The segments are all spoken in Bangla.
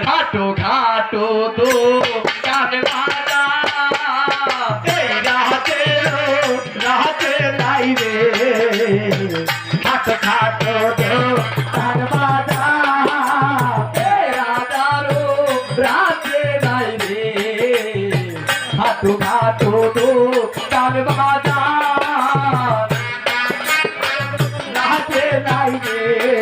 ঘাটো ঘাটো তো গান মারা ঘাটো তো গান মারা রাধারো রাতে ঘাটো ঘাটো তো গান মারা নাই রে।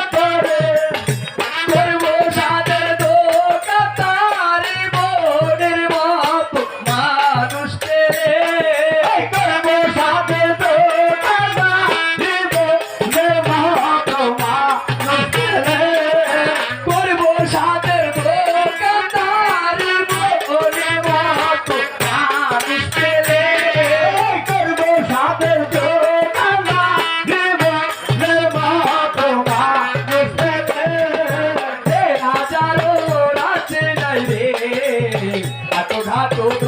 I don't